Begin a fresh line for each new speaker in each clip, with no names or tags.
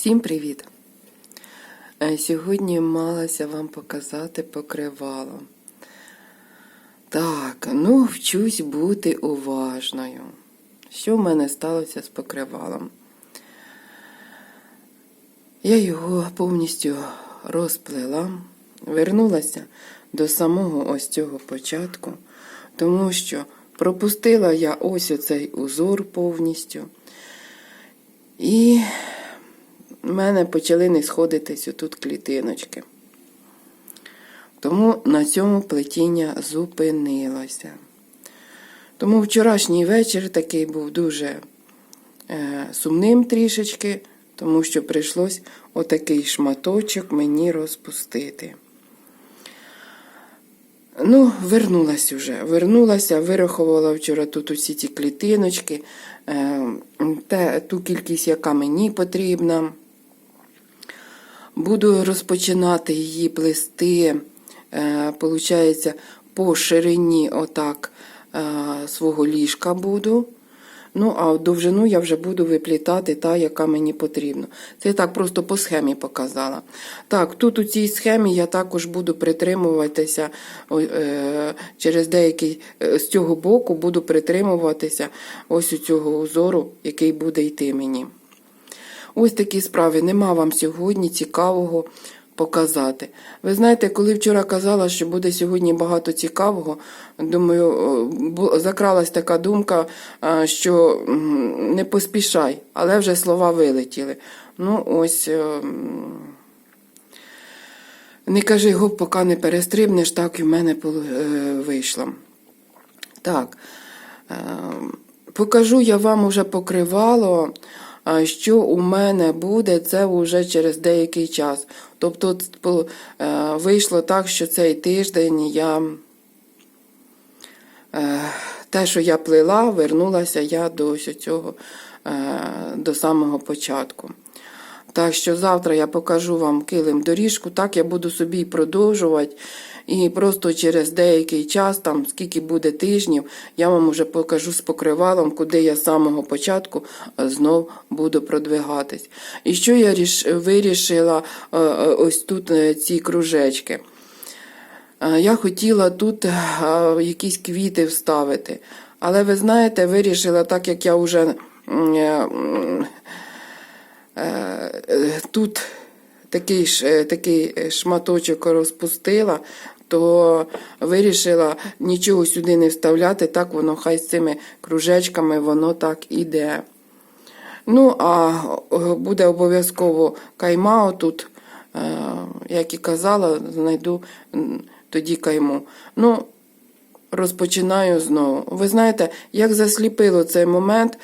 Всім привіт! Е, Сьогодні малася вам показати покривало. Так, ну, вчусь бути уважною. Що в мене сталося з покривалом? Я його повністю розплела, вернулася до самого ось цього початку, тому що пропустила я ось оцей узор повністю. І в мене почали не сходитись отут клітиночки. Тому на цьому плетіння зупинилося. Тому вчорашній вечір такий був дуже е, сумним трішечки, тому що прийшлось отакий шматочок мені розпустити. Ну, вернулась уже. Вернулася, вирахувала вчора тут усі ті клітиночки, е, те, ту кількість, яка мені потрібна. Буду розпочинати її плести, е, получається, по ширині отак е, свого ліжка буду. Ну, а довжину я вже буду виплітати та, яка мені потрібна. Це я так просто по схемі показала. Так, тут у цій схемі я також буду притримуватися е, через деякий з цього боку буду притримуватися ось у цього узору, який буде йти мені. Ось такі справи. Нема вам сьогодні цікавого показати. Ви знаєте, коли вчора казала, що буде сьогодні багато цікавого, думаю, закралась така думка, що не поспішай, але вже слова вилетіли. Ну, ось. е, Не кажи гоп, поки не перестрибнеш, так і в мене е, вийшло. Так, е, покажу я вам уже покривало, а що у мене буде, це вже через деякий час. Тобто е, вийшло так, що цей тиждень я е, те, що я плила, вернулася я до цього е, до самого початку. Так що завтра я покажу вам килим доріжку, так я буду собі продовжувати. І просто через деякий час, там скільки буде тижнів, я вам уже покажу з покривалом, куди я з самого початку е, знов буду продвигатись. І що я вирішила е, е, ось тут ці кружечки. Я хотіла тут якісь квіти вставити. Але ви знаєте, вирішила, так як я вже тут такий, е, такий шматочок розпустила, то вирішила нічого сюди не вставляти, так воно хай з цими кружечками воно так іде. Ну, а е, буде обов'язково кайма отут, е, як і казала, знайду тоді кайму. Ну, розпочинаю знову. Ви знаєте, як засліпило цей момент,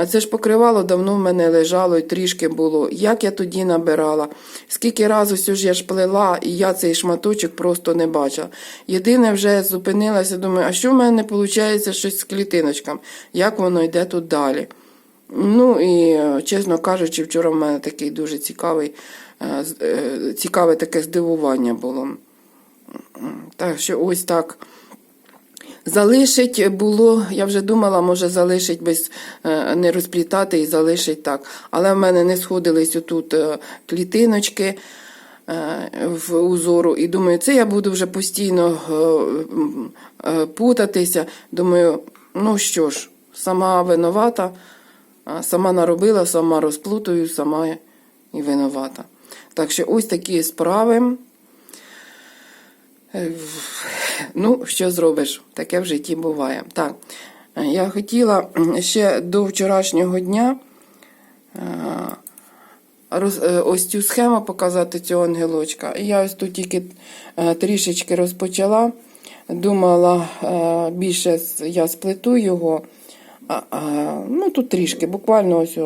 а це ж покривало давно в мене лежало і трішки було. Як я тоді набирала, скільки разів ось ж я ж плела, і я цей шматочок просто не бачила. Єдине, вже зупинилася, думаю, а що в мене виходить щось з клітиночками? Як воно йде тут далі? Ну і, е, чесно кажучи, вчора в мене такий дуже цікавий, е, е, цікаве таке здивування було. Так що ось так. Залишить було, я вже думала, може залишить без е, не розплітати і залишить так. Але в мене не сходились отут е, клітиночки е, в узору. І думаю, це я буду вже постійно путатися. Думаю, ну що ж, сама винувата, сама наробила, сама розплутую, сама і винувата. Так що ось такі справи. Ну, що зробиш? Таке в житті буває. Так, я хотіла ще до вчорашнього дня е, е, ось цю схему показати цього ангелочка. І я ось тут тільки е, трішечки розпочала. Думала, більше я сплету його. Ну, тут трішки, буквально ось.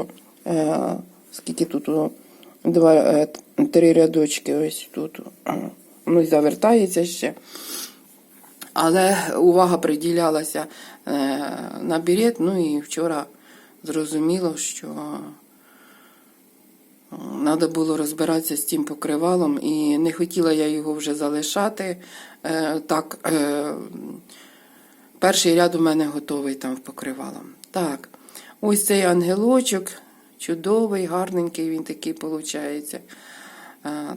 Скільки тут? Два, три рядочки ось тут. Ну, завертається ще. Але увага приділялася е, на берет, ну і вчора зрозуміло, що треба було розбиратися з цим покривалом, і не хотіла я його вже залишати. Е, так, е, перший ряд у мене готовий там покривалом. Так, ось цей ангелочок чудовий, гарненький він такий виходить.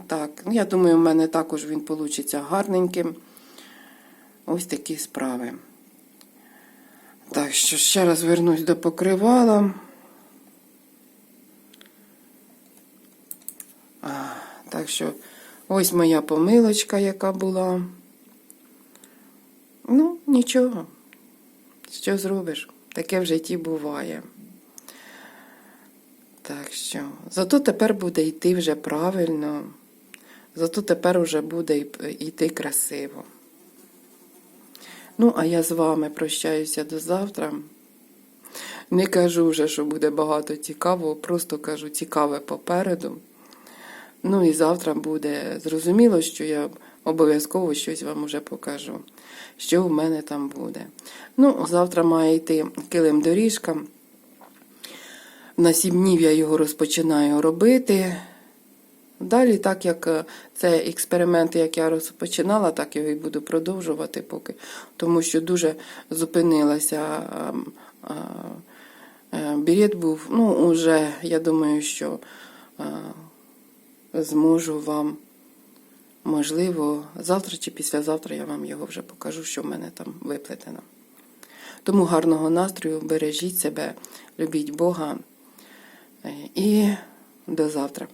Так, ну, я думаю, в мене також він вийде гарненьким. Ось такі справи. Так що ще раз вернусь до покривала. А, так що ось моя помилочка, яка була. Ну, нічого. Що зробиш? Таке в житті буває. Так що, зато тепер буде йти вже правильно, зато тепер вже буде йти красиво. Ну, а я з вами прощаюся до завтра. Не кажу вже, що буде багато цікавого, просто кажу цікаве попереду. Ну і завтра буде зрозуміло, що я обов'язково щось вам уже покажу, що в мене там буде. Ну, завтра має йти килим доріжка. На сім днів я його розпочинаю робити. Далі, так як е, це експеримент, як я розпочинала, так його і буду продовжувати поки, тому що дуже зупинилася. ем, е, Білет був, ну, уже, я думаю, що е, зможу вам, можливо, завтра чи післязавтра я вам його вже покажу, що в мене там виплетено. Тому гарного настрою, бережіть себе, любіть Бога і до завтра.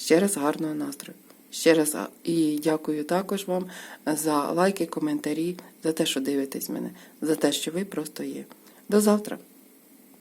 Ще раз гарного настрою. Ще раз і дякую також вам за лайки, коментарі, за те, що дивитесь мене, за те, що ви просто є. До завтра.